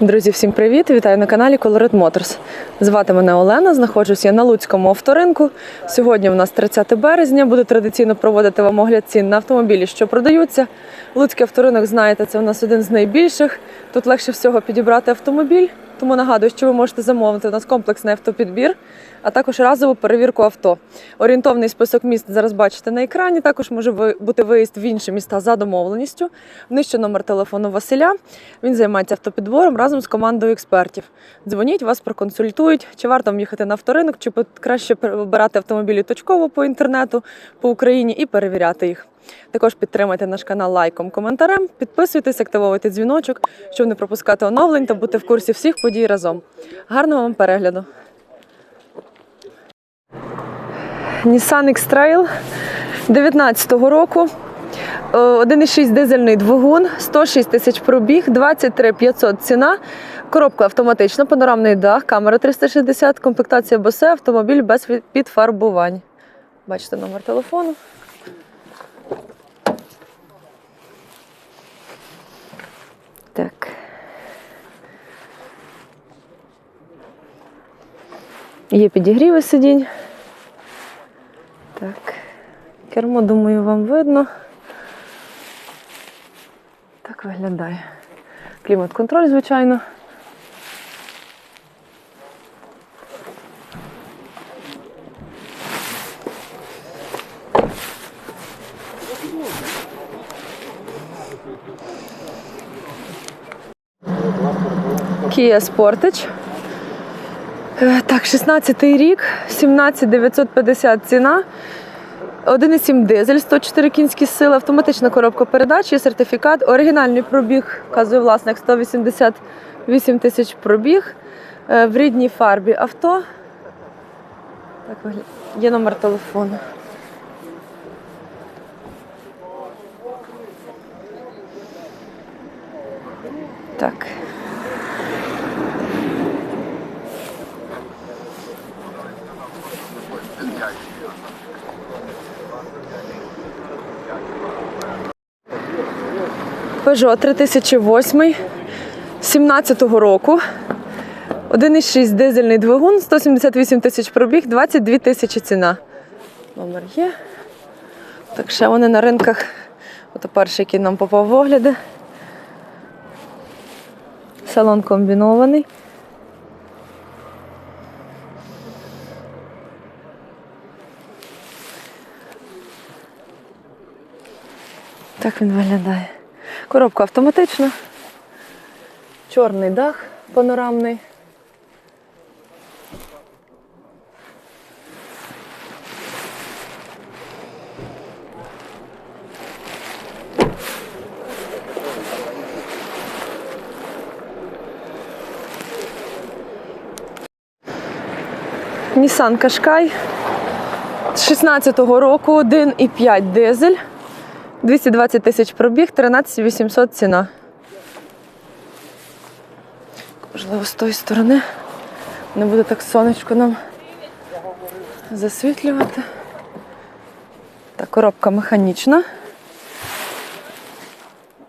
Друзі, всім привіт! Вітаю на каналі Colored Motors. Звати мене Олена. Знаходжусь я на Луцькому авторинку. Сьогодні у нас 30 березня. Буду традиційно проводити вам огляд цін на автомобілі, що продаються. Луцький авторинок, знаєте, це у нас один з найбільших. Тут легше всього підібрати автомобіль. Тому нагадую, що ви можете замовити у нас комплексний автопідбір, а також разову перевірку авто. Орієнтовний список міст зараз бачите на екрані. Також може бути виїзд в інші міста за домовленістю. Нижче номер телефону Василя. Він займається автопідбором разом з командою експертів. Дзвоніть, вас проконсультують, чи варто вам їхати на авторинок, чи краще вибирати автомобілі точково по інтернету по Україні і перевіряти їх. Також підтримайте наш канал лайком, коментарем, підписуйтесь, активовуйте дзвіночок, щоб не пропускати оновлень та бути в курсі всіх подій разом. Гарного вам перегляду! Nissan X-Trail 19-го року. Е, 1,6 дизельний двигун, 106 тисяч пробіг, 23 500 ціна, коробка автоматична, панорамний дах, камера 360, комплектація босе, автомобіль без підфарбувань. Бачите номер телефону. Так. Є підігріви сидінь. Кермо, думаю, вам видно. Так виглядає. Клімат-контроль, звичайно. Kia Sportage. Е, Так, 16-й рік, 17 950 ціна. 1,7 дизель, 104 кінські сили, автоматична коробка передач і сертифікат. Оригінальний пробіг, вказує власник, 188 тисяч пробіг. Е, В рідній фарбі авто. Так виглядає. Є номер телефону. Так. Peugeot 3008 17-го року. 1,6 дизельний двигун, 178 тисяч пробіг, 22 тисячі ціна. Номер є. Так, ще вони на ринках. Ото перший, який нам попав в огляди. Салон комбінований. Так він виглядає. Коробка автоматична. Чорний дах панорамний. Nissan Qashqai 16-го року 1,5 дизель. 220 тисяч пробіг, 13 800 ціна. Можливо, з тої сторони не буде так сонечко нам засвітлювати. Так, коробка механічна.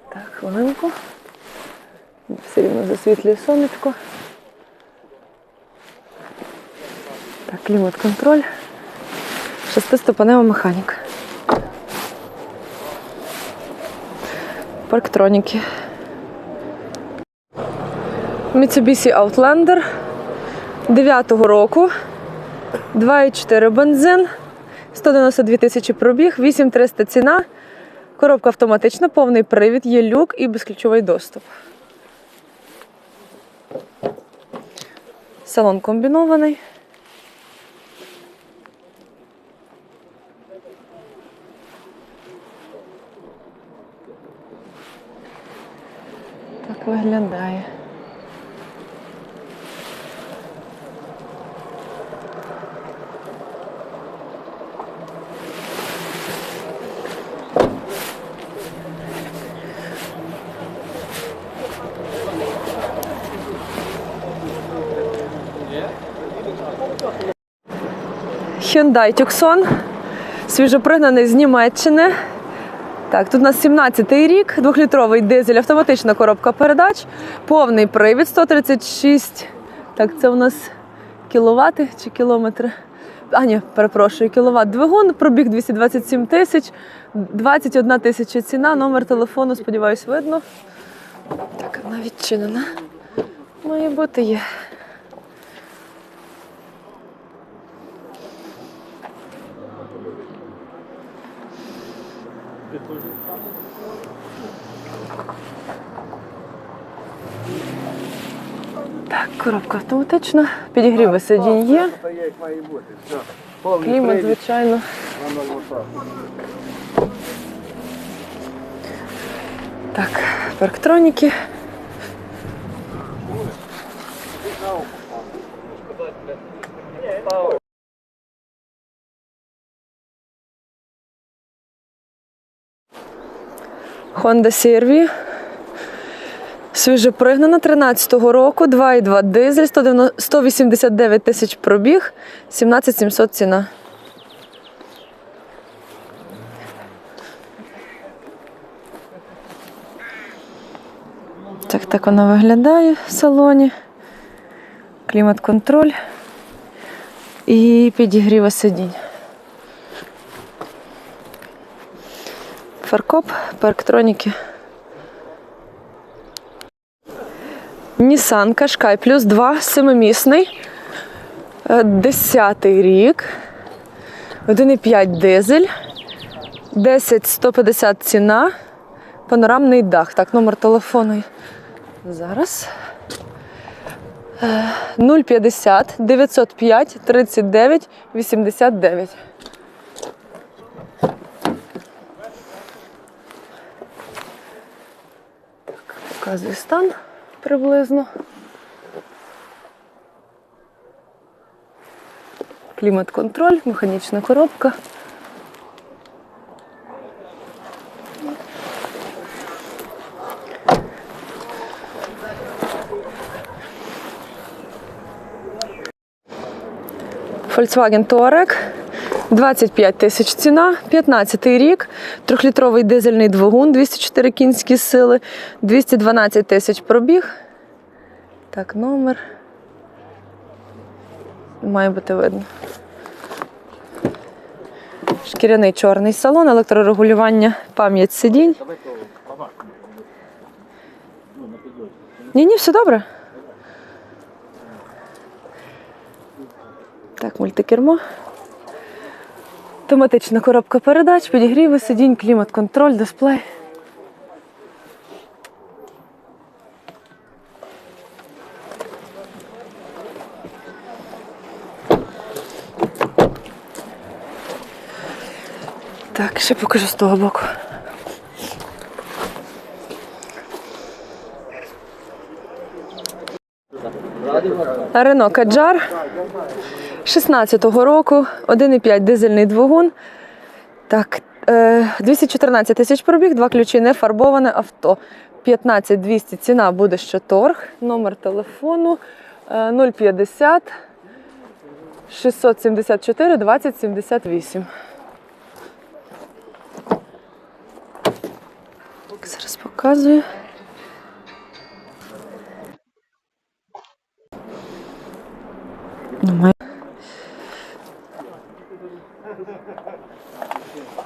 Так, хвилинку. Все рівно засвітлює сонечко. Так, клімат-контроль. Шестиступенева механіка. Парктроніки. Mitsubishi Outlander 9-го року. 2,4 бензин, 192 тисячі пробіг, 8300 ціна. Коробка автоматична, повний привід, є люк і безключовий доступ. Салон комбінований. Виглядає. Hyundai Tucson, свіжопригнаний з Німеччини. Так, тут у нас 17-й рік, двохлітровий дизель, автоматична коробка передач, повний привід 136. Так, це у нас кіловати чи кілометри? А, ні, перепрошую, кіловат двигун, пробіг 227 тисяч, 21 тисяча ціна, номер телефону, сподіваюсь, видно. Так, вона відчинена. Має бути є. Так, коробка автоматична, підігріви сидінь є, клімат, звичайно. Так, парктроніки. Honda CR-V. Свіже пригнана 13-го року, 2,2 дизель, 189 тисяч пробіг, 17 700 ціна. Так, так вона виглядає в салоні. Клімат-контроль і підігріва сидінь. Фаркоп, парктроніки. Nissan Qashqai плюс 2, семимісний. Е, Десятий рік. 1,5 дизель. 10 150 ціна. Панорамний дах. Так, номер телефону. Зараз. Е, 050 905 39 89. Так, показую стан приблизно. Клімат-контроль, механічна коробка. Volkswagen Touareg. 25 тисяч ціна, 15 рік, трьохлітровий дизельний двигун, 204 кінські сили, 212 тисяч пробіг. Так, номер. Має бути видно. Шкіряний чорний салон, електрорегулювання, пам'ять сидінь. Ні, ні, все добре. Так, мультикермо. Автоматична коробка передач, підігріви, сидінь, клімат-контроль, дисплей. Так, ще покажу з того боку. Рено Каджар 16-го року, 1,5 дизельний двигун. Так, е, 214 тисяч пробіг, два ключі не фарбоване авто. 15 200 ціна буде ще торг. Номер телефону е, 050 674 20 78. Так, Зараз показую. Немає.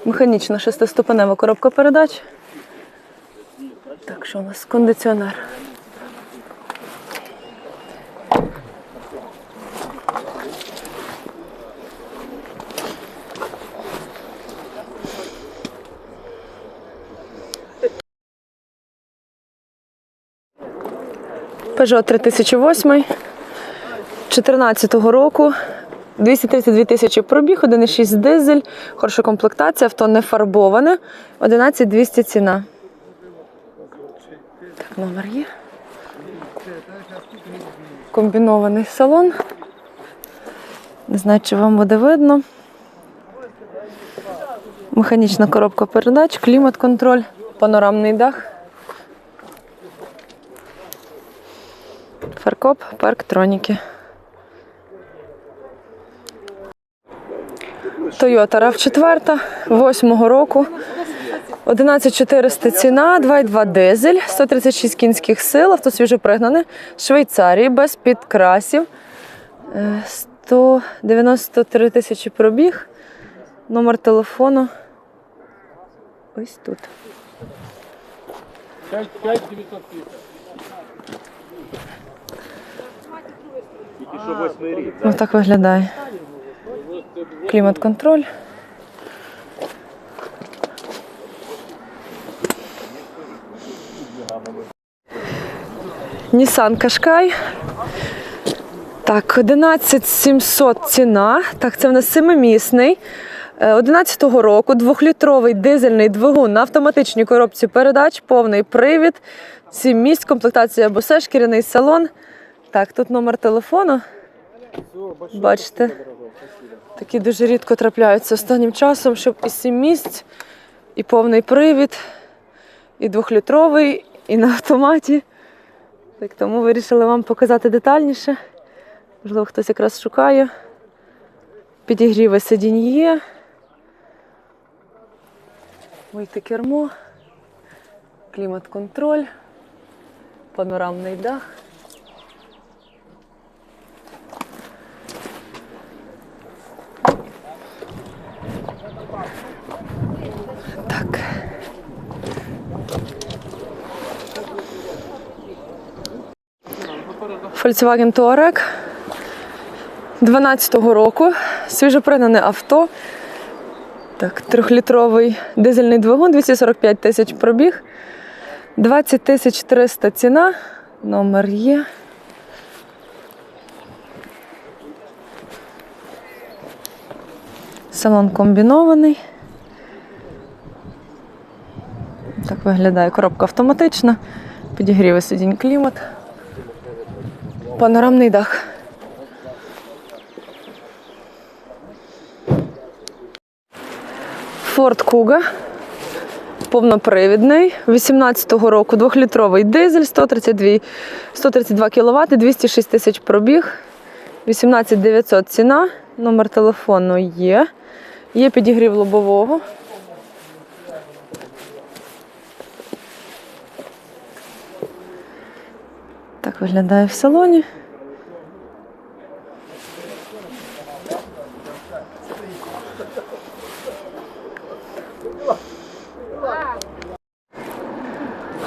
Механічна шестиступенева коробка передач. Так, що у нас кондиціонер. Peugeot 3008 14 року. 232 тисячі пробіг, 1,6 дизель, хороша комплектація, авто не фарбоване. 11 200 ціна. Так, номер є. Комбінований салон. Не знаю, чи вам буде видно. Механічна коробка передач, клімат-контроль, панорамний дах. Фаркоп, парктроніки. Toyota RAV4 8 року. 11400 ціна, 2,2 дизель, 136 кінських сил, авто свіжопригнане, з Швейцарії, без підкрасів. Е, 193 тисячі пробіг. Номер телефону. Ось тут. 5, 5 950. Тільки що восьмий рік. Ось так виглядає. Клімат-контроль. Nissan Qashqai. Так, 11700 ціна. Так, це в нас семимісний. 11-го року двохлітровий дизельний двигун на автоматичній коробці передач, повний привід, 7 місць, комплектація босе, шкіряний салон. Так, тут номер телефону. Бачите, такі дуже рідко трапляються останнім часом, щоб і 7 місць, і повний привід, і двохлітровий, і на автоматі. Так, тому вирішили вам показати детальніше. Можливо, хтось якраз шукає. Підігріви сидінь є. Мультикермо, клімат-контроль, панорамний дах. Volkswagen Touareg 12-го року. Свіжопригнане авто. Так, трьохлітровий дизельний двигун, 245 тисяч пробіг. 20 тисяч 300 ціна. Номер є. Салон комбінований. Так виглядає коробка автоматична. Підігріви сидінь клімат. Панорамний дах. Ford Kuga. Повнопривідний. 18-го року двохлітровий дизель, 132, 132 кВт, 206 тисяч пробіг. 18 900 ціна. Номер телефону є. Є підігрів лобового. Так виглядає в салоні.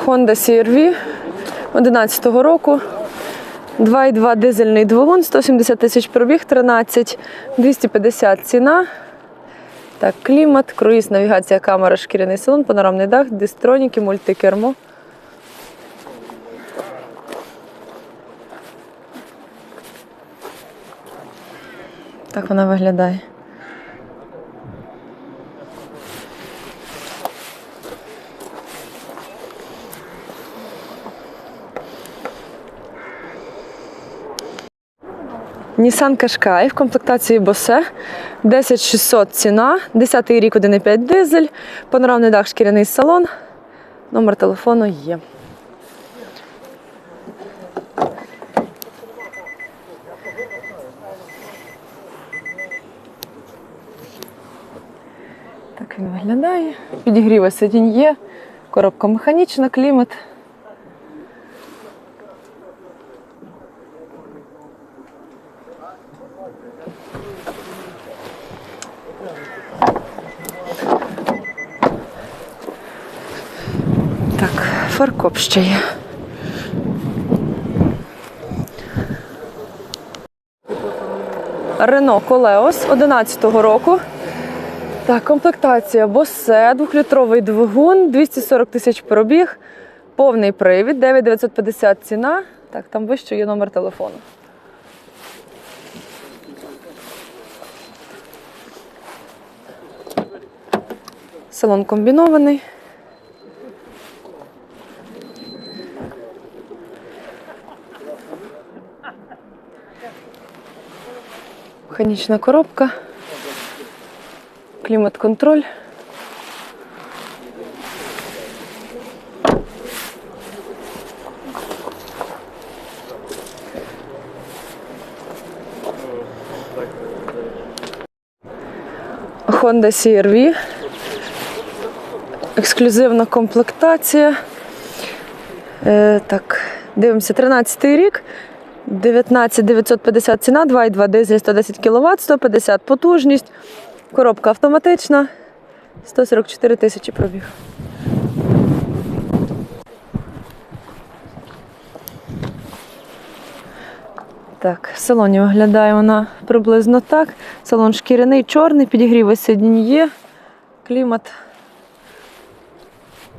Honda CR-V 11-го року. 2,2 дизельний двигун, 170 тисяч пробіг, 13, 250 ціна. Так, клімат, круїз, навігація, камера, шкіряний салон, панорамний дах, дистроніки, мультикермо. Так вона виглядає. Nissan Qashqai в комплектації Bose 10600 ціна, 10 рік 1,5 дизель, панорамний дах, шкіряний салон. Номер телефону є. Так виглядає. Підігріва сидінь коробка механічна, клімат. Так, фаркоп ще є. Рено Колеос 11-го року. Так, комплектація Босе, двохлітровий двигун, 240 тисяч пробіг, повний привід, 9950 ціна. Так, там вище є номер телефону. Салон комбінований. Механічна коробка. Клімат-контроль. Honda CR-V ексклюзивна комплектація. Е, так, дивимося, 13 рік. 19 950 ціна, 2,2 дизель, 110 кВт, 150 потужність. Коробка автоматична. 144 тисячі пробіг. Так, в салоні виглядає вона приблизно так. Салон шкіряний, чорний, підігріви сидінь є, клімат,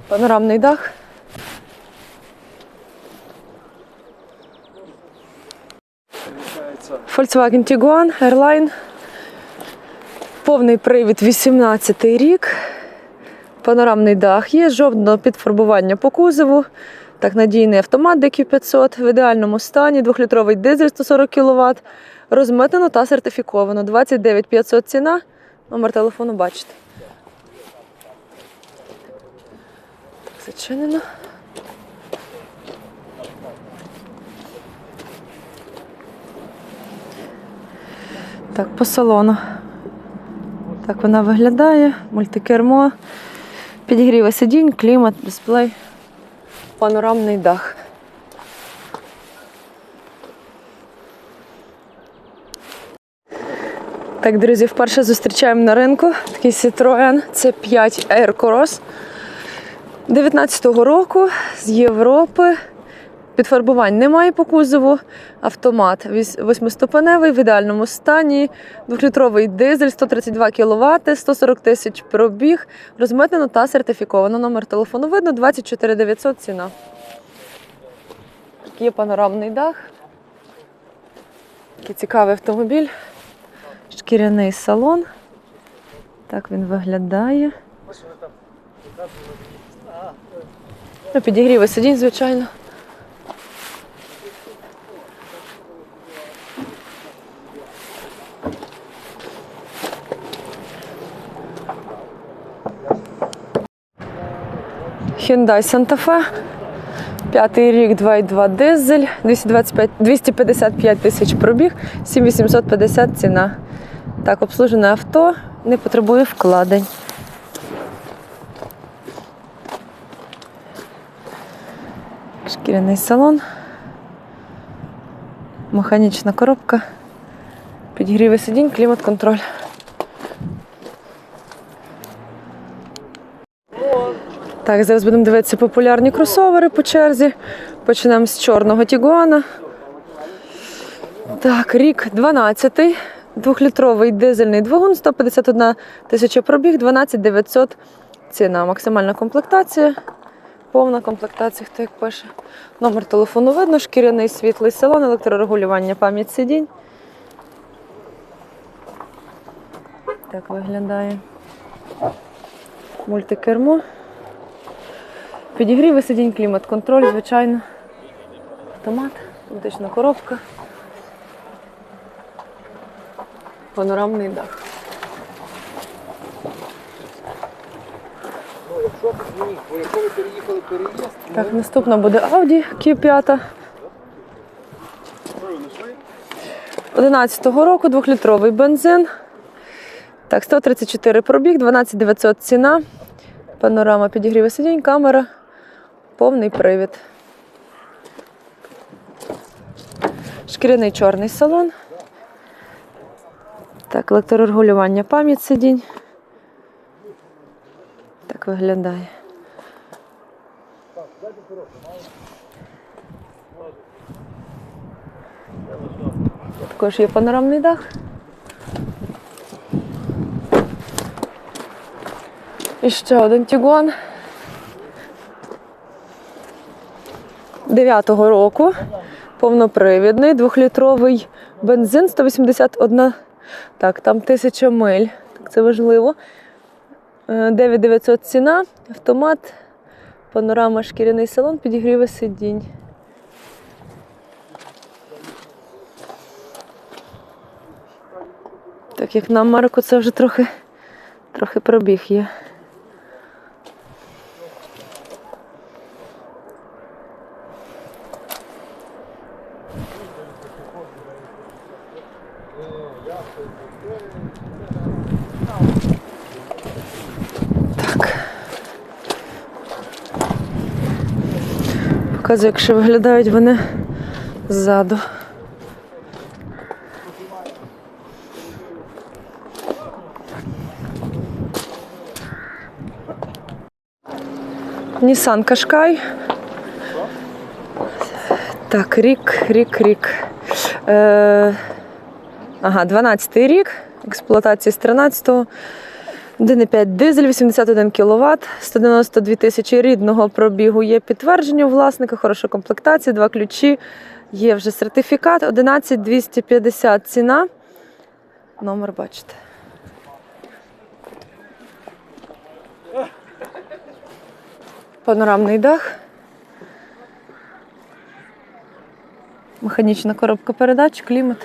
панорамний дах. Volkswagen Tiguan Airline. Повний привід 18 рік. Панорамний дах є, жовтне підфарбування по кузову. Так, надійний автомат DQ500 в ідеальному стані, 2-літровий дизель 140 кВт. Розмитнено та сертифіковано. 29 500 ціна. Номер телефону бачите. Зачинено. Так, по салону. Так вона виглядає. Мультикермо, підігріва сидінь, клімат, дисплей, панорамний дах. Так, друзі, вперше зустрічаємо на ринку такий Citroen C5 Air Cross 19-го року з Європи. Підфарбувань немає по кузову. Автомат восьмиступеневий в ідеальному стані. Двохлітровий дизель, 132 кВт, 140 тисяч пробіг. Розмитнено та сертифіковано. Номер телефону видно 24 900 ціна. Такий панорамний дах. Такий цікавий автомобіль. Шкіряний салон. Так він виглядає. Ну, підігріви сидінь, звичайно. Hyundai Santa Fe. П'ятий рік 2,2 дизель, 225, 255 тисяч пробіг, 7850 ціна. Так, обслужене авто, не потребує вкладень. Шкіряний салон, механічна коробка, підігріви сидінь, клімат-контроль. Так, зараз будемо дивитися популярні кросовери по черзі. Почнемо з чорного Тігуана. Так, рік 12-й. Двохлітровий дизельний двигун, 151 тисяча пробіг, 12 900 ціна. Максимальна комплектація. Повна комплектація, хто як пише. Номер телефону видно, шкіряний світлий салон, електрорегулювання, пам'ять сидінь. Так виглядає. Мультикермо. Підігріви сидінь, клімат-контроль, звичайно. Автомат, автоматична коробка. Панорамний дах. Так, наступна буде Audi Q5. 11-го року, 2-літровий бензин. Так, 134 пробіг, 12 900 ціна. Панорама підігріва сидінь, камера, повний привід. Шкіряний чорний салон. Так, електрорегулювання пам'ять сидінь. Так виглядає. Також є панорамний дах. І ще один Тігуан. 9-го року. Повнопривідний, двохлітровий бензин 181. Так, там тисяча миль. Так, це важливо. Е, 9900 ціна, автомат, панорама, шкіряний салон, підігріви сидінь. Так як на Марку це вже трохи, трохи пробіг є. Так. Показую, як ще виглядають вони ззаду. Нісан Кашкай. Так, рік, рік, рік. Е, ага, 12-й рік експлуатації з 13-го. 1,5 дизель, 81 кВт, 192 тисячі рідного пробігу. Є підтвердження у власника, хороша комплектація, два ключі. Є вже сертифікат. 11 250 ціна. Номер бачите. Панорамний дах. Механічна коробка передач, клімат.